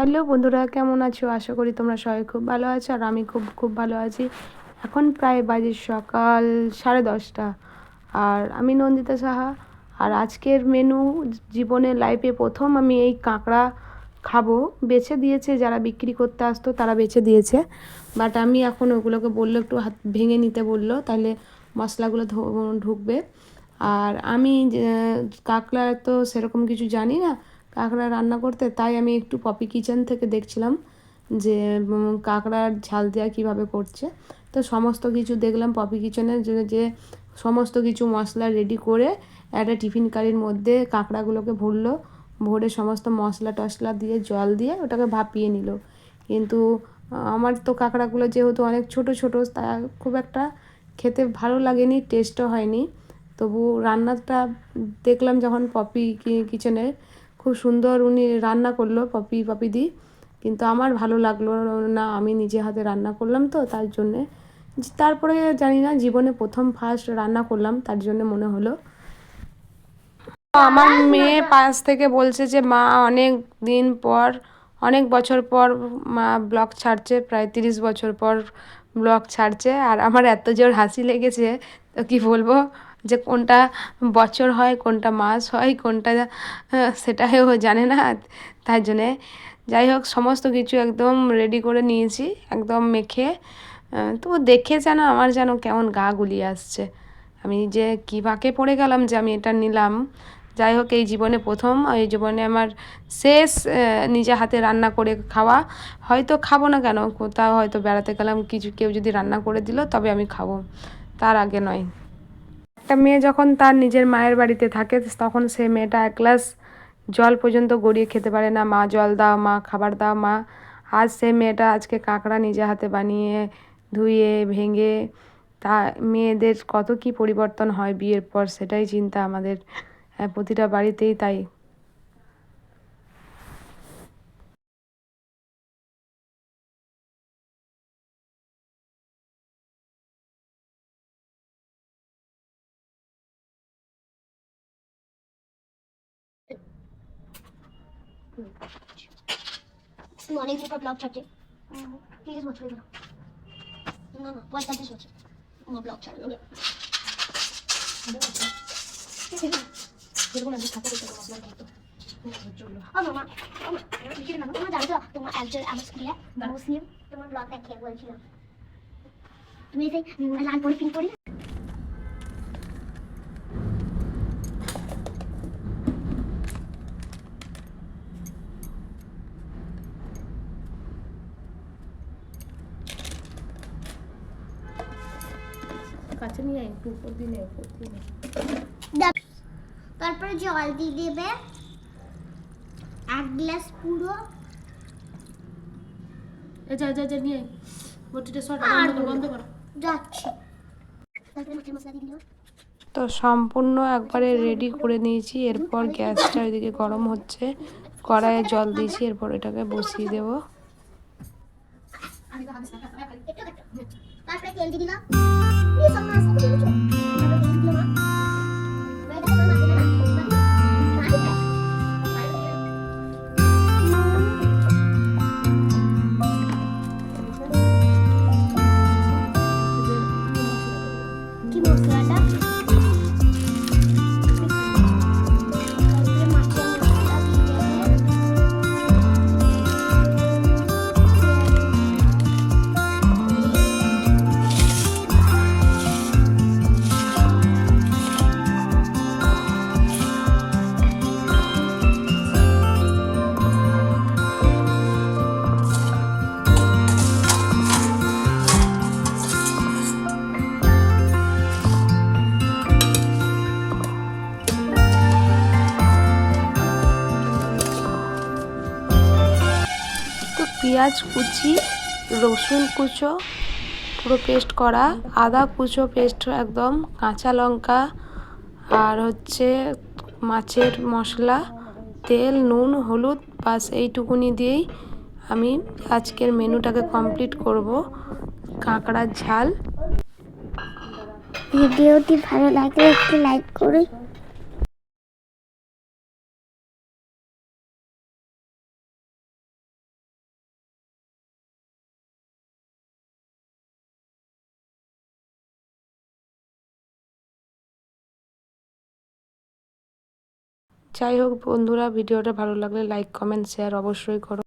Hello বন্ধুরা, কেমন আছো? আশা করি তোমরা সবাই খুব ভালো আছো আর আমি খুব খুব ভালো আছি। এখন প্রায় বাজে সকাল সাড়ে দশটা আর আমি নন্দিতা সাহা আর আজকের মেনু জীবনের লাইফে প্রথম আমি এই কাঁকড়া খাব। বেছে দিয়েছে, যারা বিক্রি করতে আসতো তারা বেছে দিয়েছে। বাট আমি এখন ওগুলোকে বলল, একটু হাত ভেঙে নিতে বলল তাহলে মশলাগুলো ঢুকবে। আর আমি কাঁকড়া তো সেরকম কিছু জানি না কাঁকড়া রান্না করতে, তাই আমি একটু পপি কিচেন থেকে দেখছিলাম যে কাঁকড়ার ঝাল দেওয়া কীভাবে করছে। তো সমস্ত কিছু দেখলাম পপি কিচেনের যে যে সমস্ত কিছু মশলা রেডি করে একটা টিফিন কারির মধ্যে কাঁকড়াগুলোকে ভরলো, ভরে সমস্ত মশলা টশলা দিয়ে, জল দিয়ে ওটাকে ভাপিয়ে নিল। কিন্তু, আমার তো কাঁকড়াগুলো যেহেতু অনেক ছোট ছোট, তা খুব একটা খেতে ভালো লাগেনি টেস্টও হয়নি। তবু রান্নাটা দেখলাম যখন পপি কিচেনের খুব সুন্দর উনি রান্না করল পপি পপি দি কিন্তু আমার ভালো লাগল না, আমি নিজে হাতে রান্না করলাম তো তার জন্যে। তারপরে জানি না, জীবনে প্রথম ফার্স্ট রান্না করলাম, তার জন্য মনে হলো। আমার মেয়ে পাশ থেকে বলছে যে, মা, অনেক দিন পর, অনেক বছর পর মা ব্লগ ছাড়ছে, প্রায় তিরিশ বছর পর ব্লগ ছাড়ছে। আর আমার এত জোর হাসি লেগেছে, তো কি বলব? যে কোনটা বছর হয়, কোনটা মাস হয়, কোনটা সেটাও জানে না। তার জন্যে যাই হোক, সমস্ত কিছু একদম রেডি করে নিয়েছি, একদম মেখে। তো দেখে যেন আমার যেন কেমন গা গুলিয়ে আসছে। আমি যে কী বাঁকে পড়ে গেলাম যে আমি এটা নিলাম। যাই হোক, এই জীবনে প্রথম এই জীবনে আমার শেষ নিজে হাতে রান্না করে খাওয়া। হয়তো খাব না কেন, কোথাও হয়তো বেড়াতে গেলাম, কিছু কেউ যদি রান্না করে দিল, তবে আমি খাব। তার আগে নয়। একটা মেয়ে যখন তার নিজের মায়ের বাড়িতে থাকে, তখন সে মেয়েটা এক গ্লাস জল পর্যন্ত গড়িয়ে খেতে পারে না। মা, জল দাও, মা, খাবার দাও, মা। আজ সে মেয়েটা আজকে কাঁকড়া নিজে হাতে বানিয়ে, ধুয়ে, ভেঙে, তা মেয়েদের কত কি পরিবর্তন হয় বিয়ের পর, সেটাই চিন্তা আমাদের প্রতিটা বাড়িতেই তাই। অনেক দুটো ব্লগ ছাড়ছে। তিরিশ বছর না না, পঁয়তাল্লিশ বছর। আমার ব্লগ ছাড়বে তোমার জানো? তো, তোমার একজন আমার স্কুলে মুসলিম তোমার ব্লগ দেখে বলছিল। তুমি সেই লাল পরি পিঙ্ক পরি? কাছে নিয়ে একটু উপর দিনে উপর দিনে তারপরে জল দিয়ে দেবে। এক গ্লাস পুরো। এ যা যা যা নিয়ে বটিটা সর বন্ধ কর বন্ধ কর। যাচ্ছি। দিয়ে তো সম্পূর্ণ একবারে রেডি করে নিয়েছি। এরপর গ্যাসটা ওইদিকে গরম হচ্ছে। কড়াইয়ে জল দিয়েছি এরপর এটাকে বসিয়ে দেবো। তারপরে তেল দিয়ে দিলাম দিয়ে সব মাছ দিয়ে পেঁয়াজ কুচি, রসুন কুচো, পুরো পেস্ট করা, আদা কুচো পেস্ট একদম, কাঁচা লঙ্কা, আর হচ্ছে মাছের মশলা, তেল, নুন, হলুদ, বাস এইটুকুনি দিয়েই আমি আজকের মেনুটাকে কমপ্লিট করব, কাঁকড়ার ঝাল। ভিডিওটি ভালো লাগলে একটু লাইক করুন। যাই হোক বন্ধুরা ভিডিওটা ভালো লাগলে লাইক কমেন্ট শেয়ার অবশ্যই করো।